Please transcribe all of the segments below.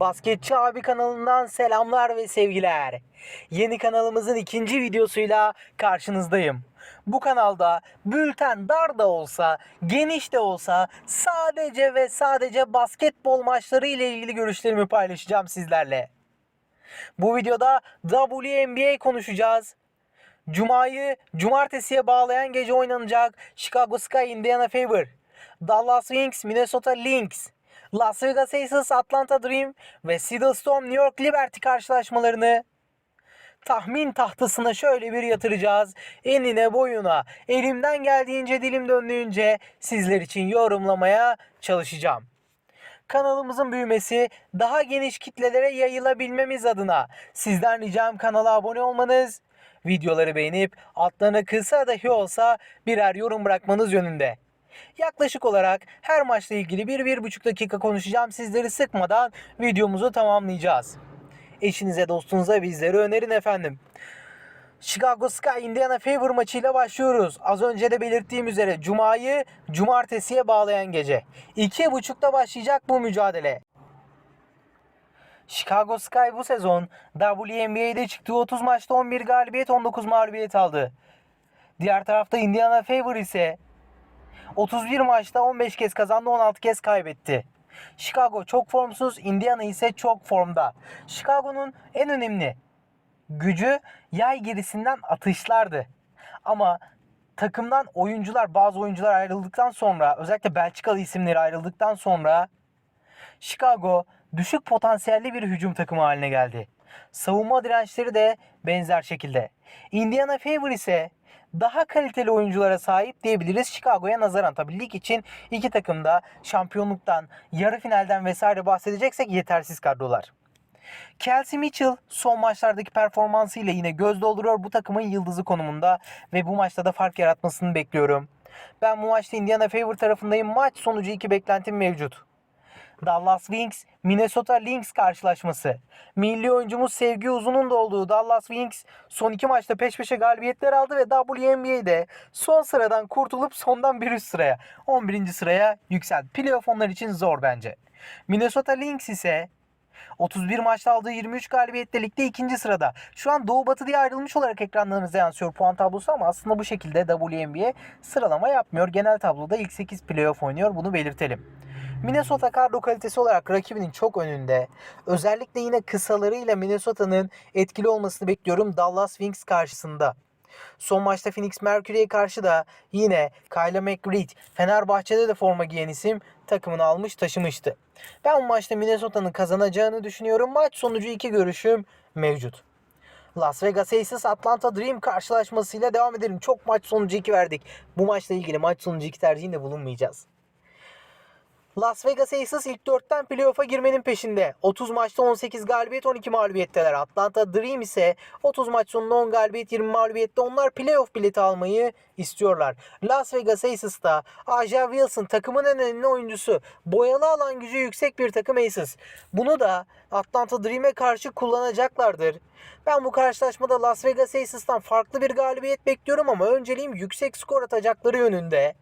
Basketçi abi kanalından selamlar ve sevgiler. Yeni kanalımızın ikinci videosuyla karşınızdayım. Bu kanalda bülten dar da olsa, geniş de olsa sadece ve sadece basketbol maçları ile ilgili görüşlerimi paylaşacağım sizlerle. Bu videoda WNBA konuşacağız. Cuma'yı cumartesiye bağlayan gece oynanacak Chicago Sky Indiana Fever, Dallas Wings Minnesota Lynx, Las Vegas Aces Atlanta Dream ve Seattle Storm New York Liberty karşılaşmalarını tahmin tahtasına şöyle bir yatıracağız. Enine boyuna elimden geldiğince dilim döndüğünce sizler için yorumlamaya çalışacağım. Kanalımızın büyümesi, daha geniş kitlelere yayılabilmemiz adına sizden ricam kanala abone olmanız, videoları beğenip altlarına kısa dahi olsa birer yorum bırakmanız yönünde. Yaklaşık olarak her maçla ilgili 1-1,5 dakika konuşacağım. Sizleri sıkmadan videomuzu tamamlayacağız. Eşinize dostunuza bizleri önerin efendim. Chicago Sky Indiana Fever maçıyla başlıyoruz. Az önce de belirttiğim üzere Cuma'yı Cumartesiye bağlayan gece. 2.30'da başlayacak bu mücadele. Chicago Sky bu sezon WNBA'de çıktığı 30 maçta 11 galibiyet 19 mağlubiyet aldı. Diğer tarafta Indiana Fever ise 31 maçta 15 kez kazandı 16 kez kaybetti. Chicago çok formsuz, Indiana ise çok formda. Chicago'nun en önemli gücü yay gerisinden atışlardı. Ama takımdan oyuncular, bazı oyuncular ayrıldıktan sonra, özellikle Belçikalı isimleri ayrıldıktan sonra Chicago düşük potansiyelli bir hücum takımı haline geldi. Savunma dirençleri de benzer şekilde. Indiana Fever ise daha kaliteli oyunculara sahip diyebiliriz Chicago'ya nazaran. Tabii lig için iki takım da şampiyonluktan, yarı finalden vesaire bahsedeceksek yetersiz kadrolar. Kelsey Mitchell son maçlardaki performansıyla yine göz dolduruyor bu takımın yıldızı konumunda ve bu maçta da fark yaratmasını bekliyorum. Ben bu maçta Indiana Fever tarafındayım. Maç sonucu iki beklentim mevcut. Dallas Wings Minnesota Lynx karşılaşması. Milli oyuncumuz Sevgi Uzun'un da olduğu Dallas Wings son iki maçta peş peşe galibiyetler aldı ve WNBA'de son sıradan kurtulup sondan bir üst sıraya 11. sıraya yükseldi. Playoff onlar için zor bence. Minnesota Lynx ise 31 maçta aldığı 23 galibiyetle ligde ikinci sırada. Şu an Doğu Batı diye ayrılmış olarak ekranlarınıza yansıyor puan tablosu ama aslında bu şekilde WNBA sıralama yapmıyor. Genel tabloda ilk 8 playoff oynuyor bunu belirtelim. Minnesota kadro kalitesi olarak rakibinin çok önünde. Özellikle yine kısalarıyla Minnesota'nın etkili olmasını bekliyorum Dallas Wings karşısında. Son maçta Phoenix Mercury'ye karşı da yine Kyla McReed Fenerbahçe'de de forma giyen isim takımını almış taşımıştı. Ben bu maçta Minnesota'nın kazanacağını düşünüyorum. Maç sonucu iki görüşüm mevcut. Las Vegas Aces Atlanta Dream karşılaşmasıyla devam edelim. Çok maç sonucu 2 verdik. Bu maçla ilgili maç sonucu 2 tercihinde bulunmayacağız. Las Vegas Aces ilk 4'ten playoff'a girmenin peşinde. 30 maçta 18 galibiyet 12 mağlubiyetteler. Atlanta Dream ise 30 maç sonunda 10 galibiyet 20 mağlubiyette. Onlar playoff bileti almayı istiyorlar. Las Vegas Aces'ta Aja Wilson takımın en önemli oyuncusu. Boyalı alan gücü yüksek bir takım Aces. Bunu da Atlanta Dream'e karşı kullanacaklardır. Ben bu karşılaşmada Las Vegas Aces'tan farklı bir galibiyet bekliyorum ama önceliğim yüksek skor atacakları yönünde.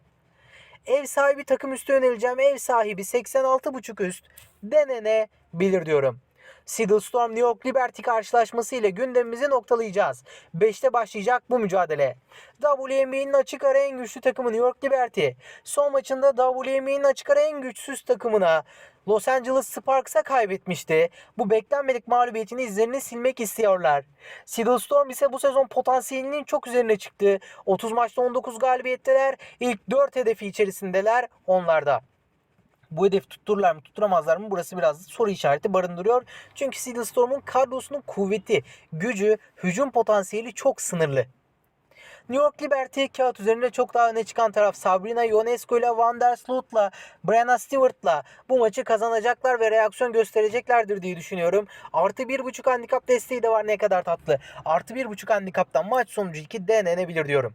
Ev sahibi takım üstü yöneleceğim. Ev sahibi 86.5 üst denenebilir diyorum. Seattle Storm New York Liberty karşılaşması ile gündemimizi noktalayacağız. 5'te başlayacak bu mücadele. WNBA'nin açık ara en güçlü takımı New York Liberty. Son maçında WNBA'nin açık ara en güçsüz takımına Los Angeles Sparks'a kaybetmişti. Bu beklenmedik mağlubiyetin izlerini silmek istiyorlar. Seattle Storm ise bu sezon potansiyelinin çok üzerine çıktı. 30 maçta 19 galibiyetteler. İlk 4 hedefi içerisindeler onlarda. Bu hedef tuttururlar mı tutturamazlar mı burası biraz soru işareti barındırıyor. Çünkü Seattle Storm'un kadrosunun kuvveti, gücü, hücum potansiyeli çok sınırlı. New York Liberty kağıt üzerinde çok daha öne çıkan taraf Sabrina Ionescu ile Van der Sloot'la Brianna Stewart'la bu maçı kazanacaklar ve reaksiyon göstereceklerdir diye düşünüyorum. Artı bir buçuk handikap desteği de var ne kadar tatlı. Artı bir buçuk handikaptan maç sonucu 2 denenebilir diyorum.